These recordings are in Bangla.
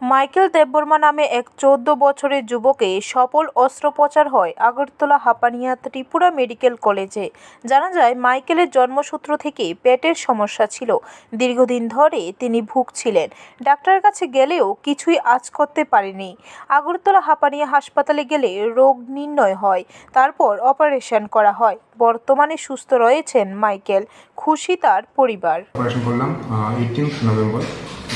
মাইকেল দেববর্মা নামে এক চোদ্দ বছরের যুবকে সফল অস্ত্রোপচার হয় আগরতলা হাপানিয়া ত্রিপুরা মেডিকেল কলেজে। জানা যায়, মাইকেলের জন্মসূত্র থেকে পেটের সমস্যা ছিল। দীর্ঘদিন ধরে তিনি ভুগছিলেন। ডাক্তারের কাছে গেলেও কিছুই আজ করতে পারেনি। আগরতলা হাপানিয়া হাসপাতালে গেলে রোগ নির্ণয় হয়, তারপর অপারেশন করা হয়। বর্তমানে সুস্থ রয়েছেন মাইকেল, খুশি তার পরিবার। অপারেশন করলাম নভেম্বর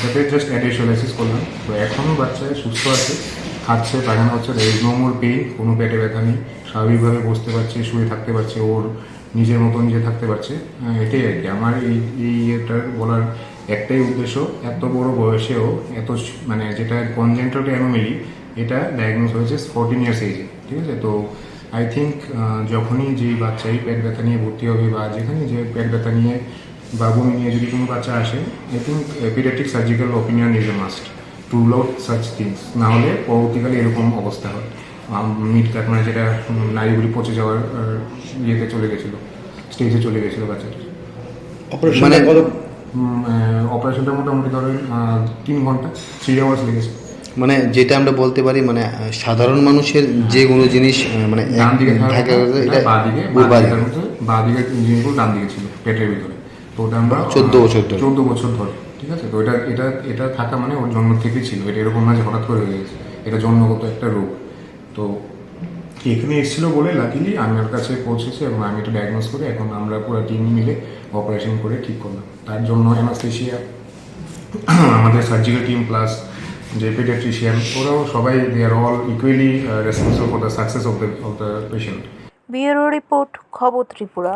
যাতে জাস্ট অ্যাডিশনালাইসিস করলাম। তো এখনও বাচ্চা সুস্থ আছে খাচ্ছে পায়খানা হচ্ছে রেজ নো মোর কোনো পেটে ব্যথা নেই স্বাভাবিকভাবে বসতে পারছে শুয়ে থাকতে পারছে ওর নিজের মতো নিজে থাকতে পারছে। আহ, এটাই আর কি। আমার এই এই ইয়েটার বলার একটাই উদ্দেশ্য এত বড় বয়সেও এত মানে যেটা কনজেন্টাল অ্যানোমেলি এটা ডায়াগনোস হয়েছে ফোরটিন ইয়ার্স এজে ঠিক আছে? তো আই থিঙ্ক যখনই যেই বাচ্চাই পেট ব্যথা নিয়ে ভর্তি হবে বা যেখানে যে পেট ব্যথা নিয়ে বা বমি নিয়ে যদি কোনো বাচ্চা আসে I think paediatric surgical opinion is a must to rule out such things না হলে পরবর্তীকালে এরকম অবস্থা হয়। মিট কাট মানে যেটা নারীগুলি পচে যাওয়ার ইয়েতে চলে গেছিল স্টেজে চলে গেছিল বাচ্চাটা। মানে- অপারেশনটা মোটামুটি ধরেন তিন ঘণ্টা থ্রি আওয়ার্স লেগেছে। মানে যেটা আমরা বলতে পারি মানে সাধারণ মানুষের যে কোনো জিনিস মানে ডান দিকে থাকে এটা বা দিকে বাঁ দিকে। মধ্যে বা দিকের জিনিসগুলো ডান দিকে ছিল পেটের ভিতরে। তো ওটা আমরা 14 বছর ধরে। চোদ্দ বছর ধরে ঠিক আছে? তো এটা এটা এটা থাকা মানে ওর জন্ম থেকেই ছিল। এটা এরকম না যে হঠাৎ করে হয়ে গেছে। এটা জন্মগত একটা রোগ। তো এখানে এসেছিল বলে লাকিলি আমার কাছে পৌঁছেছে এবং আমি এটা ডায়াগনোস করে এখন আমরা পুরো টিম মিলে অপারেশন করে ঠিক করলাম। তার জন্য অ্যানাস্থেশিয়া আমাদের সার্জিক্যাল টিম প্লাস যে পেডিয়াট্রিশিয়ান ওরাও সবাই they are all equally responsible for the success of the of the patient bureau report খবর ত্রিপুরা।